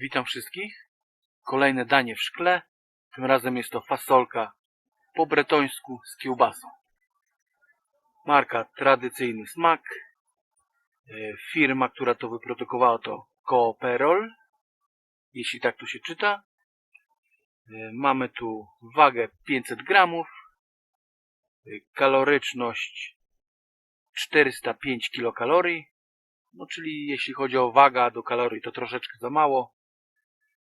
Witam wszystkich. Kolejne danie w szkle. Tym razem jest to fasolka po bretońsku z kiełbasą. Marka Tradycyjny Smak. E, Firma, która to wyprodukowała to Cooperol. Jeśli tak to się czyta. E, Mamy tu wagę 500 gramów. E, Kaloryczność 405 kilokalorii. No czyli jeśli chodzi o waga do kalorii to troszeczkę za mało.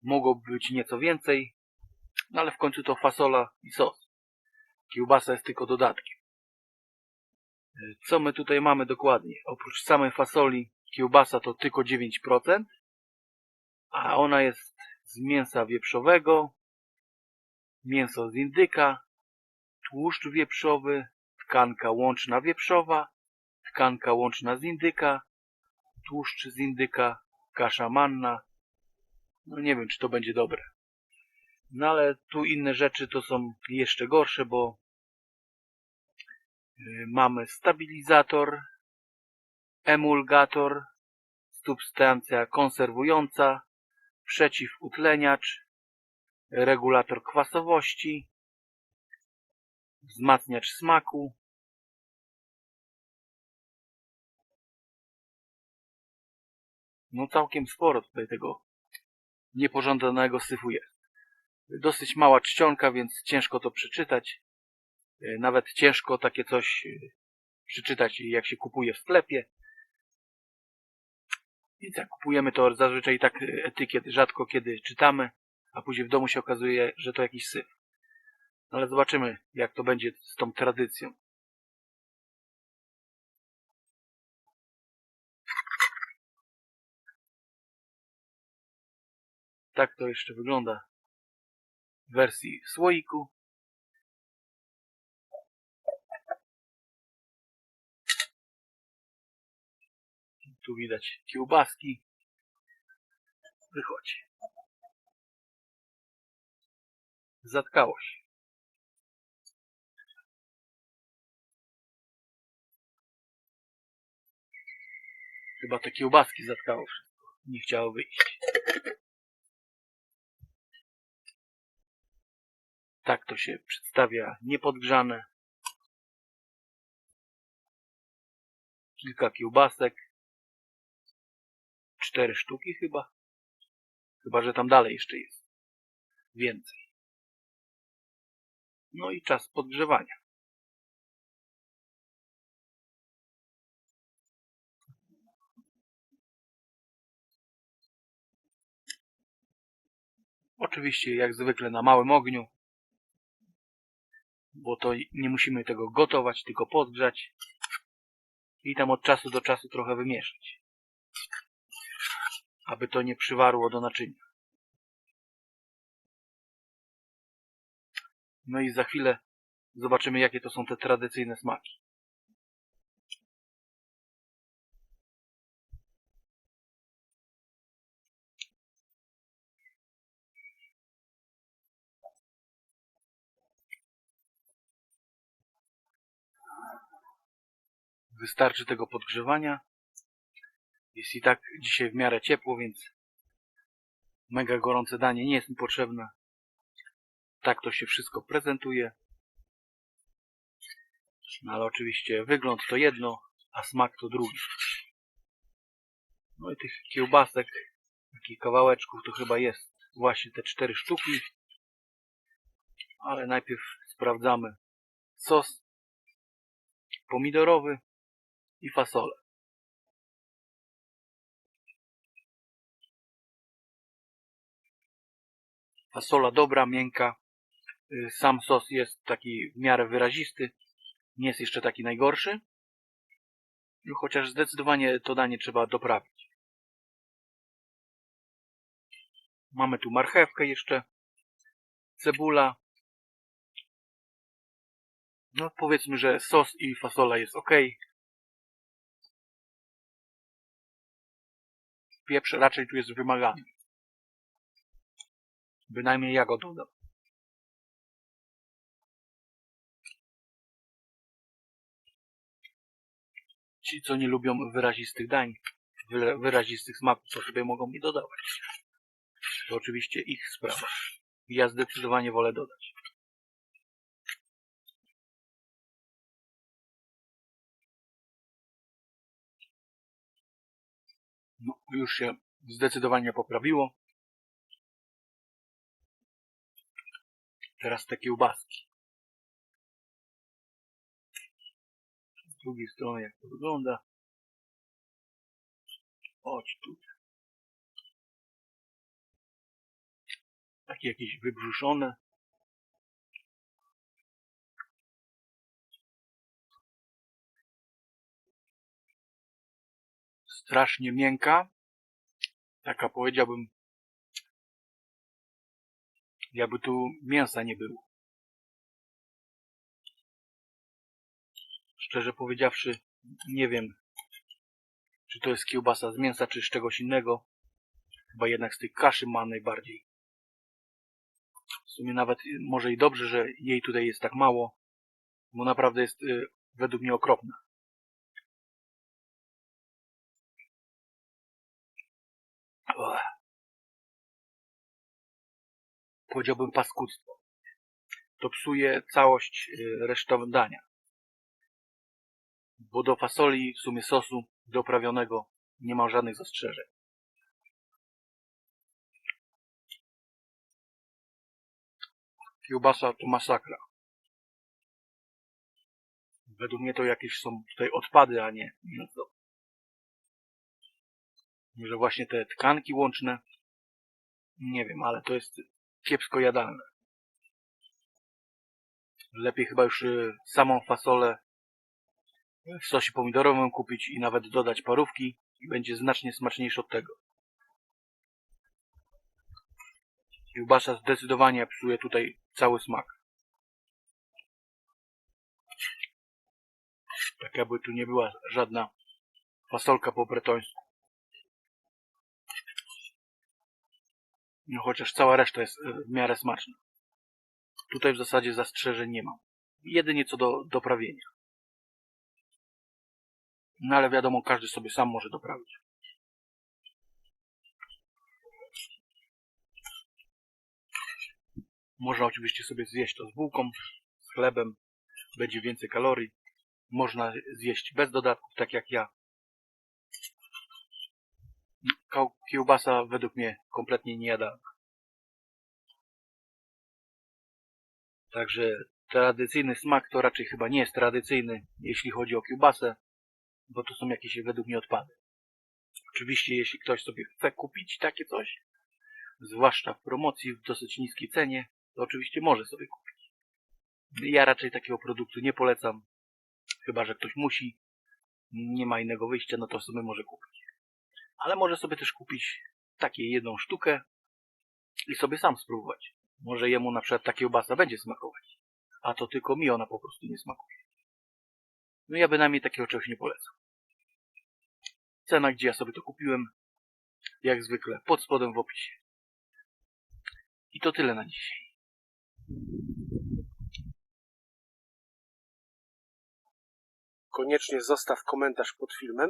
Mogłoby być nieco więcej. No ale w końcu to fasola i sos. Kiełbasa jest tylko dodatkiem. E, Co my tutaj mamy dokładnie? Oprócz samej fasoli kiełbasa to tylko 9%, a ona jest z mięsa wieprzowego, mięso z indyka, tłuszcz wieprzowy, tkanka łączna wieprzowa, tkanka łączna z indyka, tłuszcz z indyka, kasza manna. No nie wiem, czy to będzie dobre. No ale tu inne rzeczy to są jeszcze gorsze, bo y, mamy stabilizator, emulgator, substancja konserwująca, przeciwutleniacz, regulator kwasowości, wzmacniacz smaku, No całkiem sporo tutaj tego niepożądanego syfu jest. Dosyć mała czcionka, więc ciężko to przeczytać. E, Nawet ciężko takie coś e, przeczytać, jak się kupuje w sklepie. Więc jak kupujemy, to zazwyczaj tak etykiet rzadko kiedy czytamy, a później w domu się okazuje, że to jakiś syf. No ale zobaczymy, jak to będzie z tą tradycją. Tak to jeszcze wygląda w wersji słoiku. Tu widać kiełbaski. Wychodzi. Zatkało się. Chyba te kiełbaski zatkało wszystko. Nie chciało wyjść. Tak to się przedstawia niepodgrzane. Kilka kiełbasek. Cztery sztuki chyba. Chyba, że tam dalej jeszcze jest. Więcej. No i czas podgrzewania. Oczywiście jak zwykle na małym ogniu bo to nie musimy tego gotować, tylko podgrzać i tam od czasu do czasu trochę wymieszać, aby to nie przywarło do naczynia. No i za chwilę zobaczymy, jakie to są te tradycyjne smaki. Wystarczy tego podgrzewania. Jest i tak dzisiaj w miarę ciepło, więc mega gorące danie nie jest mi potrzebne. Tak to się wszystko prezentuje. No ale oczywiście wygląd to jedno, a smak to drugi. No i tych kiełbasek, takich kawałeczków to chyba jest właśnie te cztery sztuki. Ale najpierw sprawdzamy sos pomidorowy i fasolę. Fasola dobra, miękka. Y, Sam sos jest taki w miarę wyrazisty. Nie jest jeszcze taki najgorszy. No, Chociaż zdecydowanie to danie trzeba doprawić. Mamy tu marchewkę jeszcze. Cebula. No powiedzmy, że sos i fasola jest ok. Pieprz raczej tu jest wymagany. Bynajmniej ja go dodam. Ci, co nie lubią wyrazistych dań, wy- wyrazistych smaków, to sobie mogą mi dodawać. To oczywiście ich sprawa. Ja zdecydowanie wolę dodać. No, już się zdecydowanie poprawiło. Teraz te kiełbaski. Z drugiej strony jak to wygląda. Chodź tu. Takie jakieś wybrzuszone. Strasznie miękka. Taka powiedziałbym, jakby tu mięsa nie było. Szczerze powiedziawszy, nie wiem, czy to jest kiełbasa z mięsa, czy z czegoś innego. Chyba jednak z tej kaszy ma najbardziej. W sumie nawet może i dobrze, że jej tutaj jest tak mało, bo naprawdę jest y, według mnie okropna. Powiedziałbym paskudztwo. To psuje całość y, resztowego dania. Bo do fasoli, w sumie sosu doprawionego nie ma żadnych zastrzeżeń. Kiełbasa to masakra. Według mnie to jakieś są tutaj odpady, a nie mięso. Może właśnie te tkanki łączne? Nie wiem, ale to jest kiepsko jadalne. Lepiej chyba już y, samą fasolę w sosie pomidorowym kupić i nawet dodać parówki i będzie znacznie smaczniejsze od tego. Kiełbasa zdecydowanie psuje tutaj cały smak. Tak jakby tu nie była żadna fasolka po bretońsku. Chociaż cała reszta jest e, w miarę smaczna. Tutaj w zasadzie zastrzeżeń nie mam. Jedynie co do doprawienia. No ale wiadomo, każdy sobie sam może doprawić. Można oczywiście sobie zjeść to z bułką, z chlebem. Będzie więcej kalorii. Można zjeść bez dodatków, tak jak ja. Kiełbasa według mnie kompletnie niejadalna. Także tradycyjny smak to raczej chyba nie jest tradycyjny, jeśli chodzi o kiełbasę, bo to są jakieś według mnie odpady. Oczywiście, jeśli ktoś sobie chce kupić takie coś, zwłaszcza w promocji w dosyć niskiej cenie, to oczywiście może sobie kupić. Ja raczej takiego produktu nie polecam, chyba że ktoś musi, nie ma innego wyjścia, no to sobie może kupić. Ale może sobie też kupić takie jedną sztukę i sobie sam spróbować. Może jemu na przykład ta kiełbasa będzie smakować, a to tylko mi ona po prostu nie smakuje. No ja bynajmniej takiego czegoś nie polecam. Cena, gdzie ja sobie to kupiłem, jak zwykle, pod spodem w opisie. I to tyle na dzisiaj. Koniecznie zostaw komentarz pod filmem.